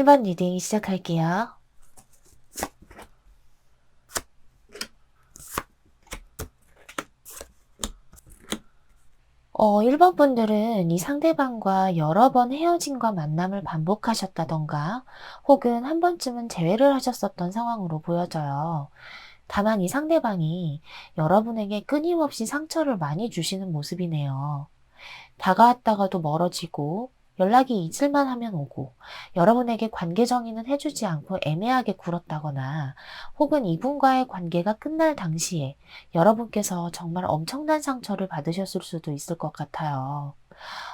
1번 리딩 시작할게요. 어, 1번 분들은 이 상대방과 여러 번 헤어짐과 만남을 반복하셨다던가, 혹은 한 번쯤은 재회를 하셨었던 상황으로 보여져요. 다만 이 상대방이 여러분에게 끊임없이 상처를 많이 주시는 모습이네요. 다가왔다가도 멀어지고, 연락이 잊을만 하면 오고, 여러분에게 관계 정의는 해주지 않고 애매하게 굴었다거나, 혹은 이분과의 관계가 끝날 당시에 여러분께서 정말 엄청난 상처를 받으셨을 수도 있을 것 같아요.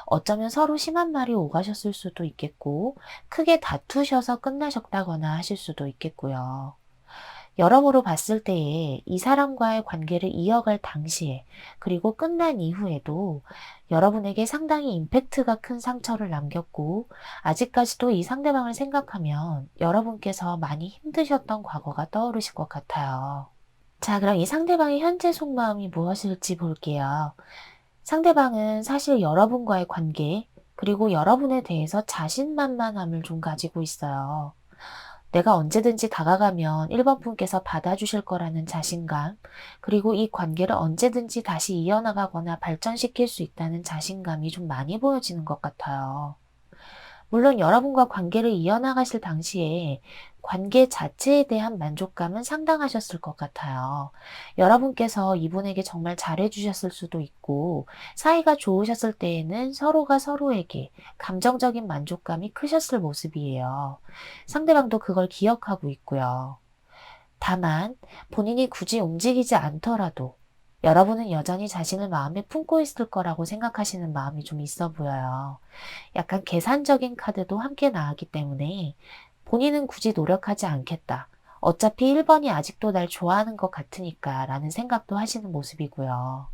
어쩌면 서로 심한 말이 오가셨을 수도 있겠고, 크게 다투셔서 끝나셨다거나 하실 수도 있겠고요. 여러모로 봤을 때에 이 사람과의 관계를 이어갈 당시에 그리고 끝난 이후에도 여러분에게 상당히 임팩트가 큰 상처를 남겼고 아직까지도 이 상대방을 생각하면 여러분께서 많이 힘드셨던 과거가 떠오르실 것 같아요. 자, 그럼 이 상대방의 현재 속마음이 무엇일지 볼게요. 상대방은 사실 여러분과의 관계, 그리고 여러분에 대해서 자신만만함을 좀 가지고 있어요. 내가 언제든지 다가가면 1번 분께서 받아주실 거라는 자신감, 그리고 이 관계를 언제든지 다시 이어나가거나 발전시킬 수 있다는 자신감이 좀 많이 보여지는 것 같아요. 물론 여러분과 관계를 이어나가실 당시에 관계 자체에 대한 만족감은 상당하셨을 것 같아요. 여러분께서 이분에게 정말 잘해주셨을 수도 있고, 사이가 좋으셨을 때에는 서로가 서로에게 감정적인 만족감이 크셨을 모습이에요. 상대방도 그걸 기억하고 있고요. 다만, 본인이 굳이 움직이지 않더라도 여러분은 여전히 자신을 마음에 품고 있을 거라고 생각하시는 마음이 좀 있어 보여요. 약간 계산적인 카드도 함께 나왔기 때문에 본인은 굳이 노력하지 않겠다. 어차피 1번이 아직도 날 좋아하는 것 같으니까 라는 생각도 하시는 모습이고요.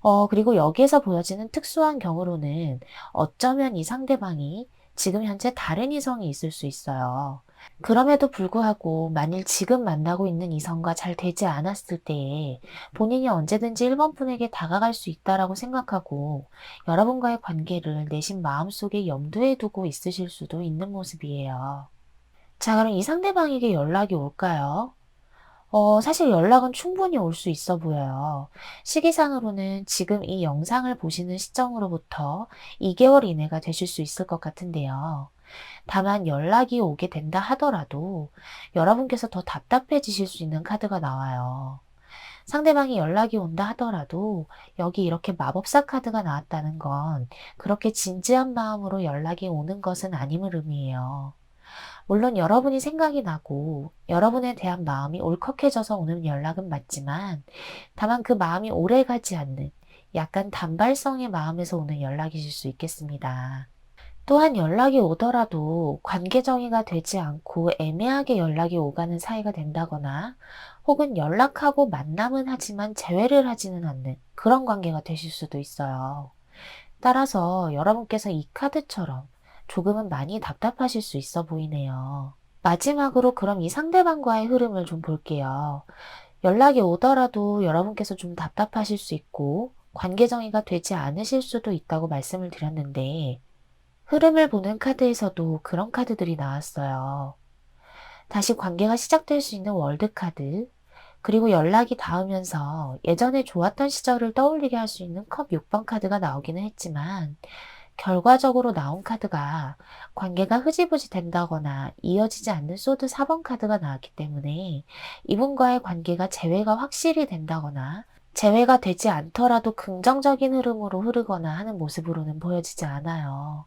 어, 그리고 여기에서 보여지는 특수한 경우로는 어쩌면 이 상대방이 지금 현재 다른 이성이 있을 수 있어요. 그럼에도 불구하고 만일 지금 만나고 있는 이성과 잘 되지 않았을 때에 본인이 언제든지 1번 분에게 다가갈 수 있다라고 생각하고 여러분과의 관계를 내심 마음속에 염두에 두고 있으실 수도 있는 모습이에요. 자, 그럼 이 상대방에게 연락이 올까요? 어, 사실 연락은 충분히 올 수 있어 보여요. 시기상으로는 지금 이 영상을 보시는 시점으로부터 2개월 이내가 되실 수 있을 것 같은데요. 다만 연락이 오게 된다 하더라도 여러분께서 더 답답해지실 수 있는 카드가 나와요. 상대방이 연락이 온다 하더라도 여기 이렇게 마법사 카드가 나왔다는 건 그렇게 진지한 마음으로 연락이 오는 것은 아님을 의미해요. 물론 여러분이 생각이 나고 여러분에 대한 마음이 울컥해져서 오는 연락은 맞지만 다만 그 마음이 오래 가지 않는 약간 단발성의 마음에서 오는 연락이실 수 있겠습니다. 또한 연락이 오더라도 관계 정의가 되지 않고 애매하게 연락이 오가는 사이가 된다거나 혹은 연락하고 만남은 하지만 재회를 하지는 않는 그런 관계가 되실 수도 있어요. 따라서 여러분께서 이 카드처럼 조금은 많이 답답하실 수 있어 보이네요. 마지막으로 그럼 이 상대방과의 흐름을 좀 볼게요. 연락이 오더라도 여러분께서 좀 답답하실 수 있고 관계 정의가 되지 않으실 수도 있다고 말씀을 드렸는데 흐름을 보는 카드에서도 그런 카드들이 나왔어요. 다시 관계가 시작될 수 있는 월드카드, 그리고 연락이 닿으면서 예전에 좋았던 시절을 떠올리게 할 수 있는 컵 6번 카드가 나오기는 했지만, 결과적으로 나온 카드가 관계가 흐지부지 된다거나 이어지지 않는 소드 4번 카드가 나왔기 때문에 이분과의 관계가 재회가 확실히 된다거나 재회가 되지 않더라도 긍정적인 흐름으로 흐르거나 하는 모습으로는 보여지지 않아요.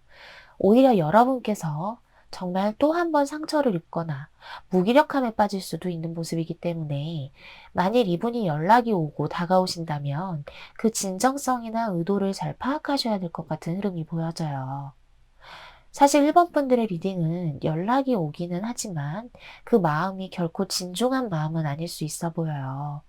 오히려 여러분께서 정말 또 한 번 상처를 입거나 무기력함에 빠질 수도 있는 모습이기 때문에 만일 이분이 연락이 오고 다가오신다면 그 진정성이나 의도를 잘 파악하셔야 될 것 같은 흐름이 보여져요. 사실 1번 분들의 리딩은 연락이 오기는 하지만 그 마음이 결코 진중한 마음은 아닐 수 있어 보여요.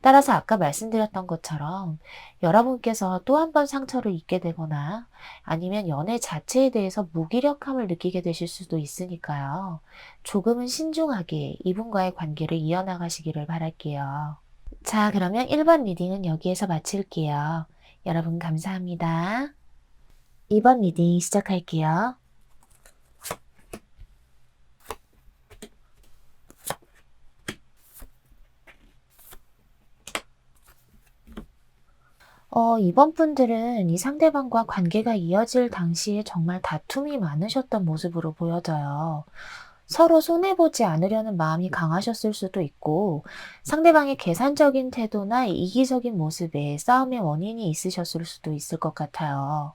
따라서 아까 말씀드렸던 것처럼 여러분께서 또 한 번 상처를 입게 되거나 아니면 연애 자체에 대해서 무기력함을 느끼게 되실 수도 있으니까요. 조금은 신중하게 이분과의 관계를 이어나가시기를 바랄게요. 자, 그러면 1번 리딩은 여기에서 마칠게요. 여러분 감사합니다. 2번 리딩 시작할게요. 어, 이번 분들은 이 상대방과 관계가 이어질 당시에 정말 다툼이 많으셨던 모습으로 보여져요. 서로 손해보지 않으려는 마음이 강하셨을 수도 있고, 상대방의 계산적인 태도나 이기적인 모습에 싸움의 원인이 있으셨을 수도 있을 것 같아요.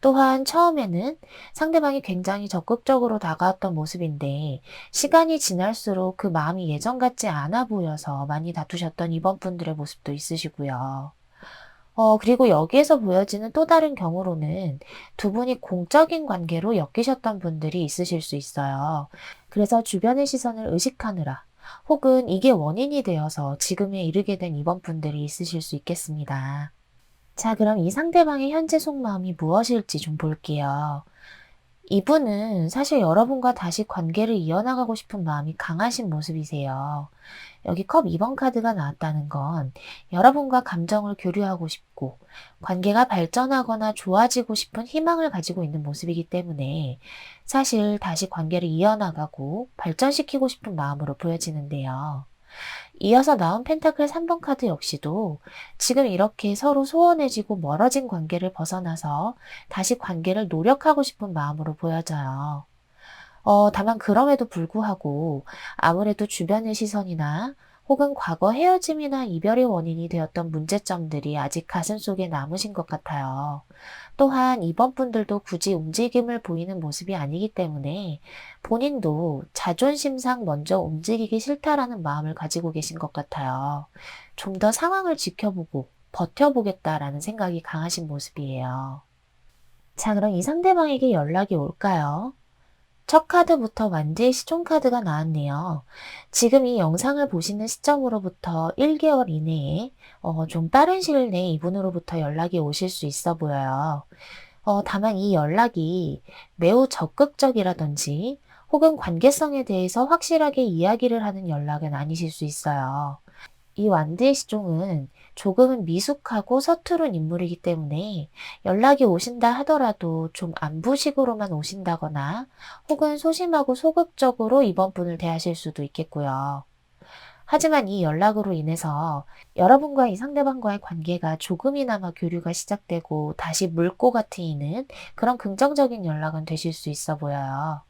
또한 처음에는 상대방이 굉장히 적극적으로 다가왔던 모습인데, 시간이 지날수록 그 마음이 예전 같지 않아 보여서 많이 다투셨던 이번 분들의 모습도 있으시고요. 어, 그리고 여기에서 보여지는 또 다른 경우로는 두 분이 공적인 관계로 엮이셨던 분들이 있으실 수 있어요. 그래서 주변의 시선을 의식하느라 혹은 이게 원인이 되어서 지금에 이르게 된 이번 분들이 있으실 수 있겠습니다. 자, 그럼 이 상대방의 현재 속마음이 무엇일지 좀 볼게요. 이분은 사실 여러분과 다시 관계를 이어나가고 싶은 마음이 강하신 모습이세요. 여기 컵 2번 카드가 나왔다는 건 여러분과 감정을 교류하고 싶고 관계가 발전하거나 좋아지고 싶은 희망을 가지고 있는 모습이기 때문에 사실 다시 관계를 이어나가고 발전시키고 싶은 마음으로 보여지는데요. 이어서 나온 펜타클 3번 카드 역시도 지금 이렇게 서로 소원해지고 멀어진 관계를 벗어나서 다시 관계를 노력하고 싶은 마음으로 보여져요. 어, 다만 그럼에도 불구하고 아무래도 주변의 시선이나 혹은 과거 헤어짐이나 이별의 원인이 되었던 문제점들이 아직 가슴속에 남으신 것 같아요. 또한 이번 분들도 굳이 움직임을 보이는 모습이 아니기 때문에 본인도 자존심 상 먼저 움직이기 싫다라는 마음을 가지고 계신 것 같아요. 좀 더 상황을 지켜보고 버텨보겠다라는 생각이 강하신 모습이에요. 자, 그럼 이 상대방에게 연락이 올까요? 첫 카드부터 완제의 시총 카드가 나왔네요. 지금 이 영상을 보시는 시점으로부터 1개월 이내에 어, 좀 빠른 시일 내에 이분으로부터 연락이 오실 수 있어 보여요. 어, 다만 이 연락이 매우 적극적이라든지 혹은 관계성에 대해서 확실하게 이야기를 하는 연락은 아니실 수 있어요. 이 완드의 시종은 조금은 미숙하고 서투른 인물이기 때문에 연락이 오신다 하더라도 좀 안부식으로만 오신다거나 혹은 소심하고 소극적으로 이번 분을 대하실 수도 있겠고요. 하지만 이 연락으로 인해서 여러분과 이 상대방과의 관계가 조금이나마 교류가 시작되고 다시 물꼬가 트이는 그런 긍정적인 연락은 되실 수 있어 보여요.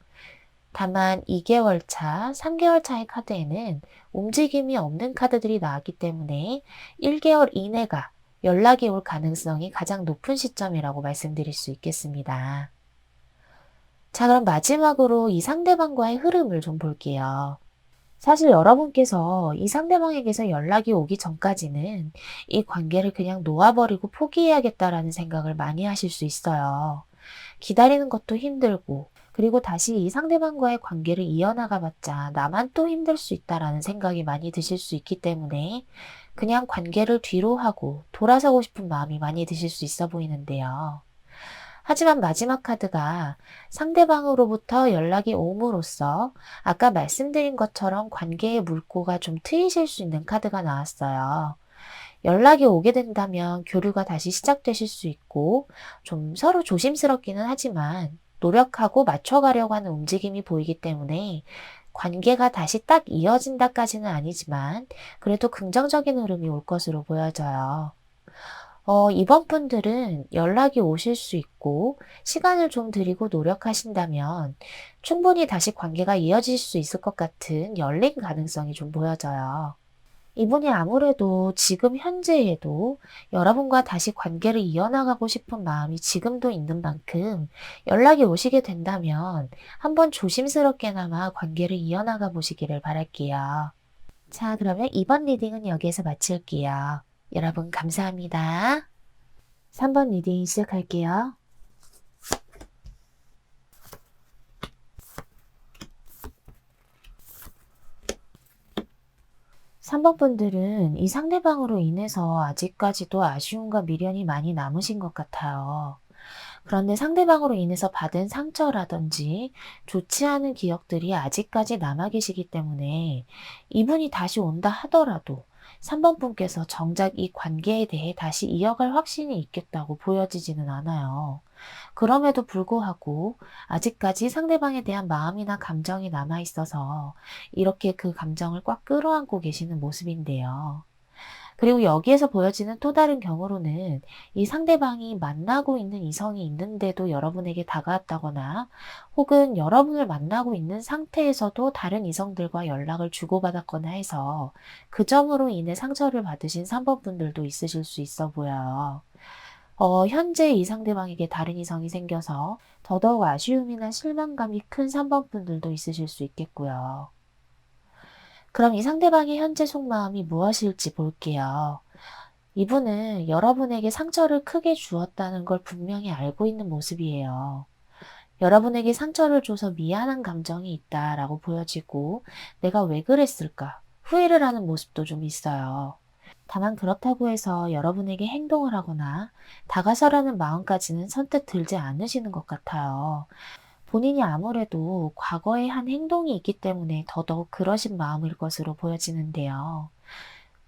다만 2개월 차, 3개월 차의 카드에는 움직임이 없는 카드들이 나왔기 때문에 1개월 이내가 연락이 올 가능성이 가장 높은 시점이라고 말씀드릴 수 있겠습니다. 자, 그럼 마지막으로 이 상대방과의 흐름을 좀 볼게요. 사실 여러분께서 이 상대방에게서 연락이 오기 전까지는 이 관계를 그냥 놓아버리고 포기해야겠다라는 생각을 많이 하실 수 있어요. 기다리는 것도 힘들고, 그리고 다시 이 상대방과의 관계를 이어나가 봤자 나만 또 힘들 수 있다라는 생각이 많이 드실 수 있기 때문에 그냥 관계를 뒤로 하고 돌아서고 싶은 마음이 많이 드실 수 있어 보이는데요. 하지만 마지막 카드가 상대방으로부터 연락이 옴으로써 아까 말씀드린 것처럼 관계의 물꼬가 좀 트이실 수 있는 카드가 나왔어요. 연락이 오게 된다면 교류가 다시 시작되실 수 있고 좀 서로 조심스럽기는 하지만 노력하고 맞춰가려고 하는 움직임이 보이기 때문에 관계가 다시 딱 이어진다까지는 아니지만 그래도 긍정적인 흐름이 올 것으로 보여져요. 어, 이번 분들은 연락이 오실 수 있고 시간을 좀 들이고 노력하신다면 충분히 다시 관계가 이어질 수 있을 것 같은 열린 가능성이 좀 보여져요. 이분이 아무래도 지금 현재에도 여러분과 다시 관계를 이어나가고 싶은 마음이 지금도 있는 만큼 연락이 오시게 된다면 한번 조심스럽게나마 관계를 이어나가 보시기를 바랄게요. 자, 그러면 이번 리딩은 여기에서 마칠게요. 여러분 감사합니다. 3번 리딩 시작할게요. 3번 분들은 이 상대방으로 인해서 아직까지도 아쉬움과 미련이 많이 남으신 것 같아요. 그런데 상대방으로 인해서 받은 상처라든지 좋지 않은 기억들이 아직까지 남아 계시기 때문에 이분이 다시 온다 하더라도 3번 분께서 정작 이 관계에 대해 다시 이어갈 확신이 있겠다고 보여지지는 않아요. 그럼에도 불구하고 아직까지 상대방에 대한 마음이나 감정이 남아 있어서 이렇게 그 감정을 꽉 끌어안고 계시는 모습인데요. 그리고 여기에서 보여지는 또 다른 경우로는 이 상대방이 만나고 있는 이성이 있는데도 여러분에게 다가왔다거나 혹은 여러분을 만나고 있는 상태에서도 다른 이성들과 연락을 주고받았거나 해서 그 점으로 인해 상처를 받으신 3번 분들도 있으실 수 있어 보여요. 어, 현재 이 상대방에게 다른 이성이 생겨서 더더욱 아쉬움이나 실망감이 큰 3번 분들도 있으실 수 있겠고요. 그럼 이 상대방의 현재 속마음이 무엇일지 볼게요. 이분은 여러분에게 상처를 크게 주었다는 걸 분명히 알고 있는 모습이에요. 여러분에게 상처를 줘서 미안한 감정이 있다라고 보여지고 내가 왜 그랬을까 후회를 하는 모습도 좀 있어요. 다만 그렇다고 해서 여러분에게 행동을 하거나 다가서라는 마음까지는 선뜻 들지 않으시는 것 같아요. 본인이 아무래도 과거에 한 행동이 있기 때문에 더더욱 그러신 마음일 것으로 보여지는데요.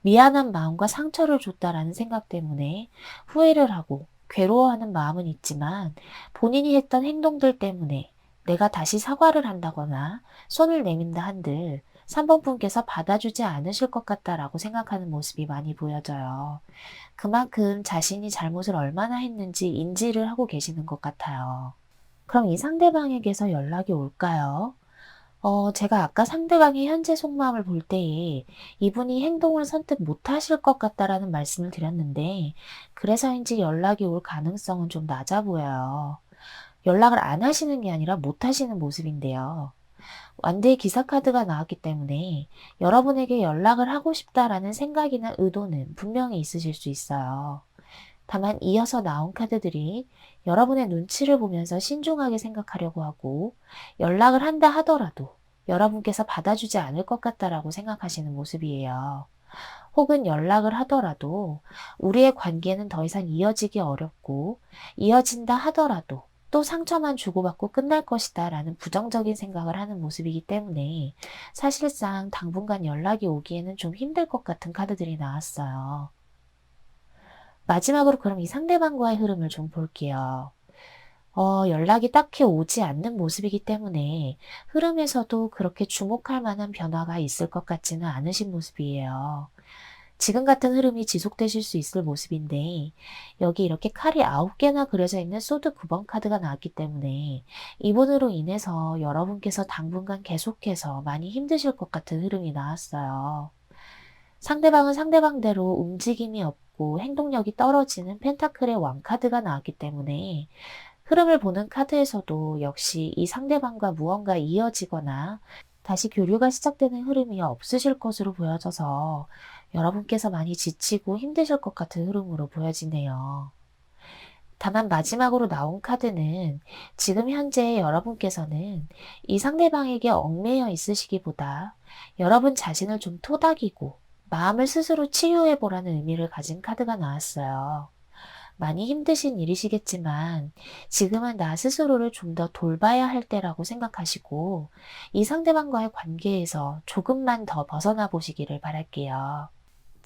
미안한 마음과 상처를 줬다라는 생각 때문에 후회를 하고 괴로워하는 마음은 있지만 본인이 했던 행동들 때문에 내가 다시 사과를 한다거나 손을 내민다 한들 3번 분께서 받아주지 않으실 것 같다라고 생각하는 모습이 많이 보여져요. 그만큼 자신이 잘못을 얼마나 했는지 인지를 하고 계시는 것 같아요. 그럼 이 상대방에게서 연락이 올까요? 어, 제가 아까 상대방의 현재 속마음을 볼 때에 이분이 행동을 선택 못 하실 것 같다라는 말씀을 드렸는데, 그래서인지 연락이 올 가능성은 좀 낮아 보여요. 연락을 안 하시는 게 아니라 못 하시는 모습인데요. 완대의 기사 카드가 나왔기 때문에 여러분에게 연락을 하고 싶다라는 생각이나 의도는 분명히 있으실 수 있어요. 다만 이어서 나온 카드들이 여러분의 눈치를 보면서 신중하게 생각하려고 하고 연락을 한다 하더라도 여러분께서 받아주지 않을 것 같다라고 생각하시는 모습이에요. 혹은 연락을 하더라도 우리의 관계는 더 이상 이어지기 어렵고 이어진다 하더라도 또 상처만 주고받고 끝날 것이다 라는 부정적인 생각을 하는 모습이기 때문에 사실상 당분간 연락이 오기에는 좀 힘들 것 같은 카드들이 나왔어요. 마지막으로 그럼 이 상대방과의 흐름을 좀 볼게요. 어, 연락이 딱히 오지 않는 모습이기 때문에 흐름에서도 그렇게 주목할 만한 변화가 있을 것 같지는 않으신 모습이에요. 지금 같은 흐름이 지속되실 수 있을 모습인데 여기 이렇게 칼이 9개나 그려져 있는 소드 9번 카드가 나왔기 때문에 이분으로 인해서 여러분께서 당분간 계속해서 많이 힘드실 것 같은 흐름이 나왔어요. 상대방은 상대방대로 움직임이 없고 행동력이 떨어지는 펜타클의 왕 카드가 나왔기 때문에 흐름을 보는 카드에서도 역시 이 상대방과 무언가 이어지거나 다시 교류가 시작되는 흐름이 없으실 것으로 보여져서 여러분께서 많이 지치고 힘드실 것 같은 흐름으로 보여지네요. 다만 마지막으로 나온 카드는 지금 현재 여러분께서는 이 상대방에게 얽매여 있으시기보다 여러분 자신을 좀 토닥이고 마음을 스스로 치유해 보라는 의미를 가진 카드가 나왔어요. 많이 힘드신 일이시겠지만 지금은 나 스스로를 좀 더 돌봐야 할 때라고 생각하시고 이 상대방과의 관계에서 조금만 더 벗어나 보시기를 바랄게요.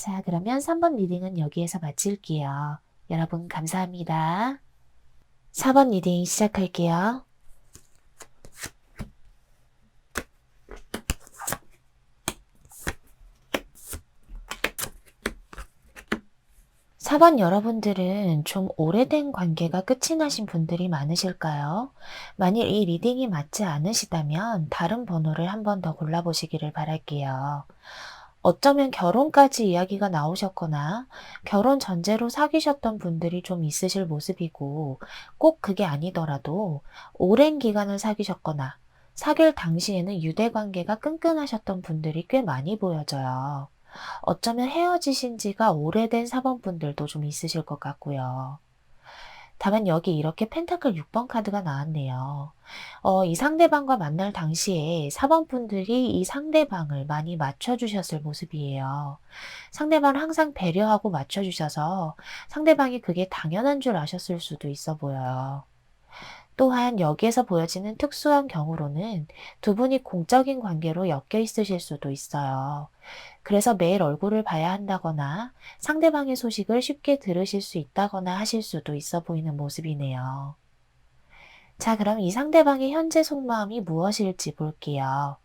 자, 그러면 3번 리딩은 여기에서 마칠게요. 여러분 감사합니다. 4번 리딩 시작할게요. 4번 여러분들은 좀 오래된 관계가 끝이 나신 분들이 많으실까요? 만일 이 리딩이 맞지 않으시다면 다른 번호를 한 번 더 골라보시기를 바랄게요. 어쩌면 결혼까지 이야기가 나오셨거나 결혼 전제로 사귀셨던 분들이 좀 있으실 모습이고 꼭 그게 아니더라도 오랜 기간을 사귀셨거나 사귈 당시에는 유대 관계가 끈끈하셨던 분들이 꽤 많이 보여져요. 어쩌면 헤어지신 지가 오래된 사번분들도 좀 있으실 것 같고요. 다만 여기 이렇게 펜타클 6번 카드가 나왔네요. 어, 이 상대방과 만날 당시에 4번 분들이 이 상대방을 많이 맞춰주셨을 모습이에요. 상대방을 항상 배려하고 맞춰주셔서 상대방이 그게 당연한 줄 아셨을 수도 있어 보여요. 또한 여기에서 보여지는 특수한 경우로는 두 분이 공적인 관계로 엮여 있으실 수도 있어요. 그래서 매일 얼굴을 봐야 한다거나 상대방의 소식을 쉽게 들으실 수 있다거나 하실 수도 있어 보이는 모습이네요. 자, 그럼 이 상대방의 현재 속마음이 무엇일지 볼게요.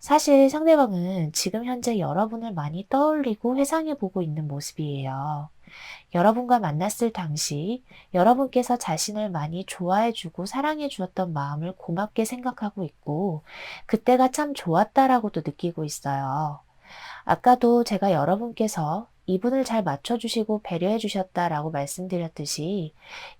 사실 상대방은 지금 현재 여러분을 많이 떠올리고 회상해 보고 있는 모습이에요. 여러분과 만났을 당시 여러분께서 자신을 많이 좋아해 주고 사랑해 주었던 마음을 고맙게 생각하고 있고 그때가 참 좋았다라고도 느끼고 있어요. 아까도 제가 여러분께서 이분을 잘 맞춰주시고 배려해 주셨다라고 말씀드렸듯이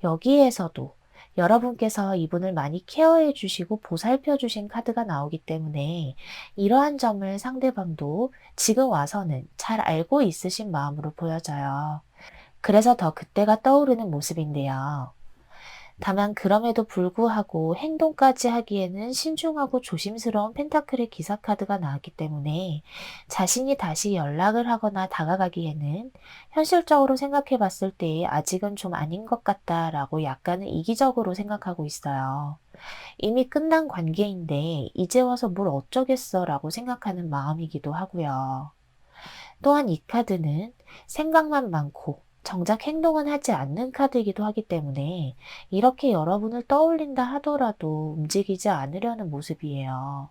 여기에서도 여러분께서 이분을 많이 케어해 주시고 보살펴 주신 카드가 나오기 때문에 이러한 점을 상대방도 지금 와서는 잘 알고 있으신 마음으로 보여져요. 그래서 더 그때가 떠오르는 모습인데요. 다만 그럼에도 불구하고 행동까지 하기에는 신중하고 조심스러운 펜타클의 기사 카드가 나왔기 때문에 자신이 다시 연락을 하거나 다가가기에는 현실적으로 생각해 봤을 때 아직은 좀 아닌 것 같다라고 약간은 이기적으로 생각하고 있어요. 이미 끝난 관계인데 이제 와서 뭘 어쩌겠어 라고 생각하는 마음이기도 하고요. 또한 이 카드는 생각만 많고 정작 행동은 하지 않는 카드이기도 하기 때문에 이렇게 여러분을 떠올린다 하더라도 움직이지 않으려는 모습이에요.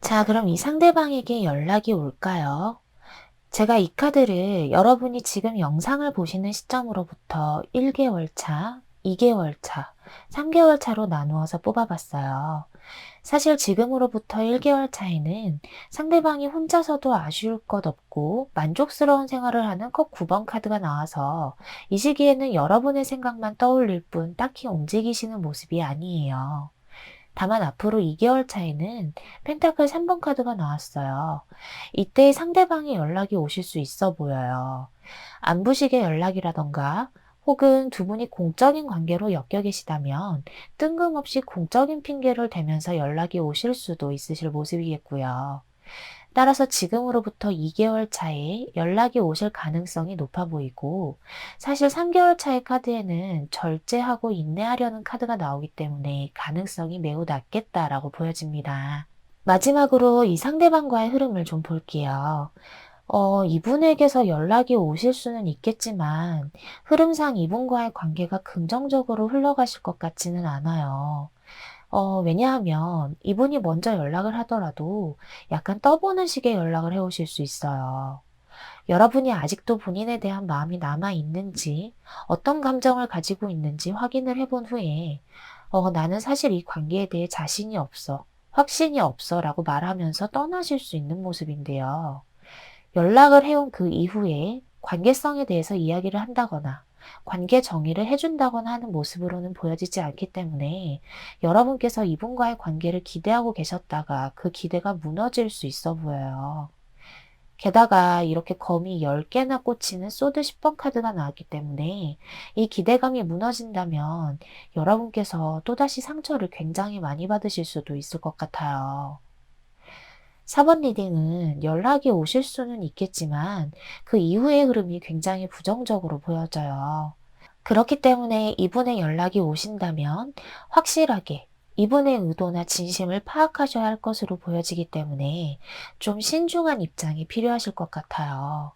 자, 그럼 이 상대방에게 연락이 올까요? 제가 이 카드를 여러분이 지금 영상을 보시는 시점으로부터 1개월 차, 2개월 차, 3개월 차로 나누어서 뽑아봤어요. 사실 지금으로부터 1개월 차이는 상대방이 혼자서도 아쉬울 것 없고 만족스러운 생활을 하는 컵 9번 카드가 나와서 이 시기에는 여러분의 생각만 떠올릴 뿐 딱히 움직이시는 모습이 아니에요. 다만 앞으로 2개월 차에는 펜타클 3번 카드가 나왔어요. 이때 상대방의 연락이 오실 수 있어 보여요. 안부식의 연락이라던가 혹은 두 분이 공적인 관계로 엮여 계시다면 뜬금없이 공적인 핑계를 대면서 연락이 오실 수도 있으실 모습이겠고요. 따라서 지금으로부터 2개월 차에 연락이 오실 가능성이 높아 보이고, 사실 3개월 차의 카드에는 절제하고 인내하려는 카드가 나오기 때문에 가능성이 매우 낮겠다라고 보여집니다. 마지막으로 이 상대방과의 흐름을 좀 볼게요. 어, 이분에게서 연락이 오실 수는 있겠지만, 흐름상 이분과의 관계가 긍정적으로 흘러가실 것 같지는 않아요. 어, 왜냐하면 이분이 먼저 연락을 하더라도 약간 떠보는 식의 연락을 해오실 수 있어요. 여러분이 아직도 본인에 대한 마음이 남아 있는지, 어떤 감정을 가지고 있는지 확인을 해본 후에, 어, 나는 사실 이 관계에 대해 자신이 없어, 확신이 없어 라고 말하면서 떠나실 수 있는 모습인데요. 연락을 해온 그 이후에 관계성에 대해서 이야기를 한다거나 관계 정의를 해준다거나 하는 모습으로는 보여지지 않기 때문에 여러분께서 이분과의 관계를 기대하고 계셨다가 그 기대가 무너질 수 있어 보여요. 게다가 이렇게 검이 10개나 꽂히는 소드 10번 카드가 나왔기 때문에 이 기대감이 무너진다면 여러분께서 또다시 상처를 굉장히 많이 받으실 수도 있을 것 같아요. 4번 리딩은 연락이 오실 수는 있겠지만 그 이후의 흐름이 굉장히 부정적으로 보여져요. 그렇기 때문에 이분의 연락이 오신다면 확실하게 이분의 의도나 진심을 파악하셔야 할 것으로 보여지기 때문에 좀 신중한 입장이 필요하실 것 같아요.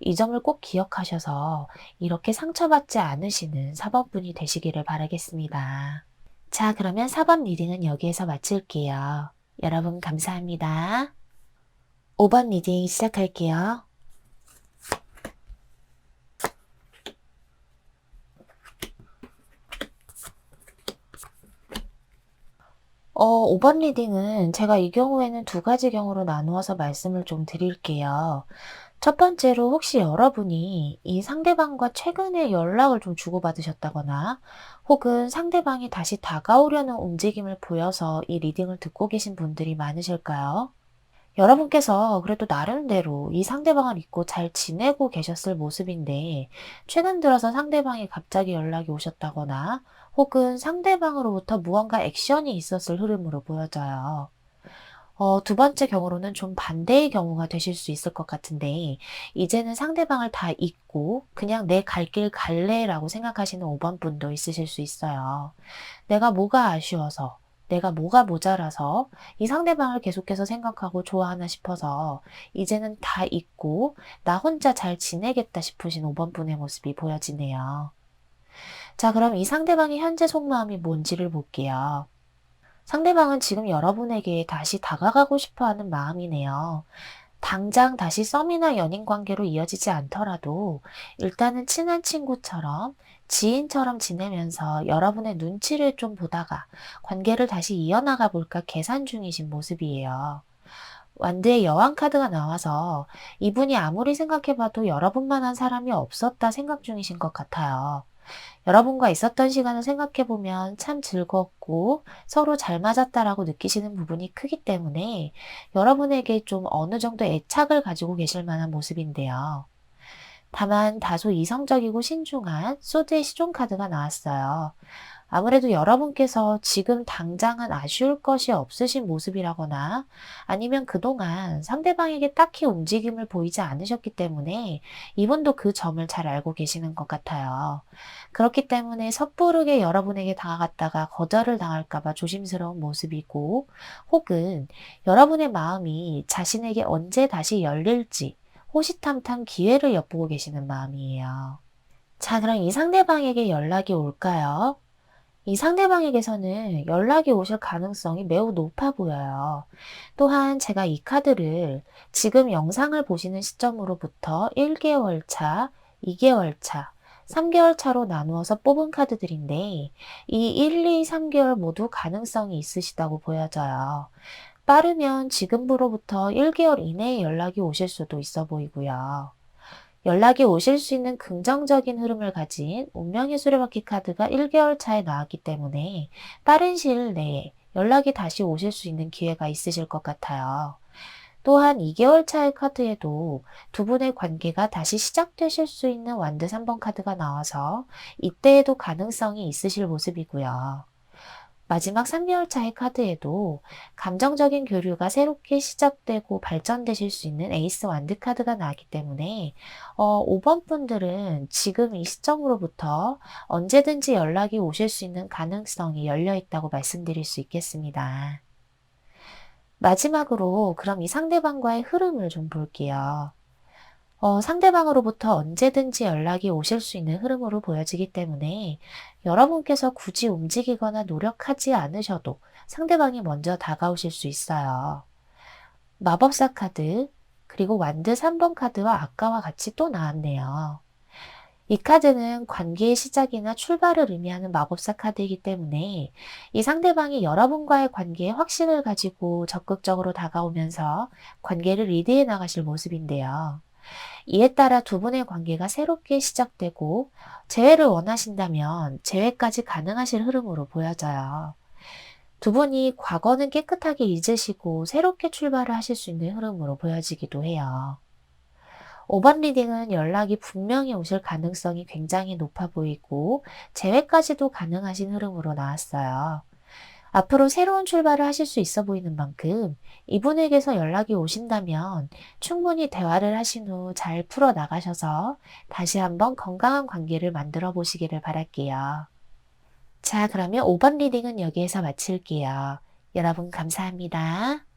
이 점을 꼭 기억하셔서 이렇게 상처받지 않으시는 4번 분이 되시기를 바라겠습니다. 자, 그러면 4번 리딩은 여기에서 마칠게요. 여러분 감사합니다. 5번 리딩 시작할게요. 어, 5번 리딩은 제가 이 경우에는 두 가지 경우로 나누어서 말씀을 좀 드릴게요. 첫 번째로 혹시 여러분이 이 상대방과 최근에 연락을 좀 주고받으셨다거나 혹은 상대방이 다시 다가오려는 움직임을 보여서 이 리딩을 듣고 계신 분들이 많으실까요? 여러분께서 그래도 나름대로 이 상대방을 잊고 잘 지내고 계셨을 모습인데, 최근 들어서 상대방이 갑자기 연락이 오셨다거나, 혹은 상대방으로부터 무언가 액션이 있었을 흐름으로 보여져요. 어, 두 번째 경우로는 좀 반대의 경우가 되실 수 있을 것 같은데, 이제는 상대방을 다 잊고, 그냥 내 갈 길 갈래라고 생각하시는 5번 분도 있으실 수 있어요. 내가 뭐가 아쉬워서, 내가 뭐가 모자라서 이 상대방을 계속해서 생각하고 좋아하나 싶어서 이제는 다 잊고 나 혼자 잘 지내겠다 싶으신 5번 분의 모습이 보여지네요. 자, 그럼 이 상대방의 현재 속마음이 뭔지를 볼게요. 상대방은 지금 여러분에게 다시 다가가고 싶어 하는 마음이네요. 당장 다시 썸이나 연인 관계로 이어지지 않더라도 일단은 친한 친구처럼 지인처럼 지내면서 여러분의 눈치를 좀 보다가 관계를 다시 이어나가 볼까 계산 중이신 모습이에요. 완드의 여왕 카드가 나와서 이분이 아무리 생각해봐도 여러분만한 사람이 없었다 생각 중이신 것 같아요. 여러분과 있었던 시간을 생각해보면 참 즐겁고 서로 잘 맞았다라고 느끼시는 부분이 크기 때문에 여러분에게 좀 어느 정도 애착을 가지고 계실 만한 모습인데요. 다만 다소 이성적이고 신중한 소드의 시종 카드가 나왔어요. 아무래도 여러분께서 지금 당장은 아쉬울 것이 없으신 모습이라거나 아니면 그동안 상대방에게 딱히 움직임을 보이지 않으셨기 때문에 이분도 그 점을 잘 알고 계시는 것 같아요. 그렇기 때문에 섣부르게 여러분에게 다가갔다가 거절을 당할까봐 조심스러운 모습이고 혹은 여러분의 마음이 자신에게 언제 다시 열릴지 호시탐탐 기회를 엿보고 계시는 마음이에요. 자, 그럼 이 상대방에게 연락이 올까요? 이 상대방에게서는 연락이 오실 가능성이 매우 높아 보여요. 또한 제가 이 카드를 지금 영상을 보시는 시점으로부터 1개월 차, 2개월 차, 3개월 차로 나누어서 뽑은 카드들인데 이 1, 2, 3개월 모두 가능성이 있으시다고 보여져요. 빠르면 지금으로부터 1개월 이내에 연락이 오실 수도 있어 보이고요. 연락이 오실 수 있는 긍정적인 흐름을 가진 운명의 수레바퀴 카드가 1개월 차에 나왔기 때문에 빠른 시일 내에 연락이 다시 오실 수 있는 기회가 있으실 것 같아요. 또한 2개월 차의 카드에도 두 분의 관계가 다시 시작되실 수 있는 완드 3번 카드가 나와서 이때에도 가능성이 있으실 모습이고요. 마지막 3개월 차의 카드에도 감정적인 교류가 새롭게 시작되고 발전되실 수 있는 에이스 완드 카드가 나왔기 때문에 어, 5번 분들은 지금 이 시점으로부터 언제든지 연락이 오실 수 있는 가능성이 열려 있다고 말씀드릴 수 있겠습니다. 마지막으로 그럼 이 상대방과의 흐름을 좀 볼게요. 어, 상대방으로부터 언제든지 연락이 오실 수 있는 흐름으로 보여지기 때문에 여러분께서 굳이 움직이거나 노력하지 않으셔도 상대방이 먼저 다가오실 수 있어요. 마법사 카드, 그리고 완드 3번 카드와 아까와 같이 또 나왔네요. 이 카드는 관계의 시작이나 출발을 의미하는 마법사 카드이기 때문에 이 상대방이 여러분과의 관계에 확신을 가지고 적극적으로 다가오면서 관계를 리드해 나가실 모습인데요. 이에 따라 두 분의 관계가 새롭게 시작되고 재회를 원하신다면 재회까지 가능하실 흐름으로 보여져요. 두 분이 과거는 깨끗하게 잊으시고 새롭게 출발을 하실 수 있는 흐름으로 보여지기도 해요. 5번 리딩은 연락이 분명히 오실 가능성이 굉장히 높아 보이고 재회까지도 가능하신 흐름으로 나왔어요. 앞으로 새로운 출발을 하실 수 있어 보이는 만큼 이분에게서 연락이 오신다면 충분히 대화를 하신 후 잘 풀어 나가셔서 다시 한번 건강한 관계를 만들어 보시기를 바랄게요. 자, 그러면 5번 리딩은 여기에서 마칠게요. 여러분 감사합니다.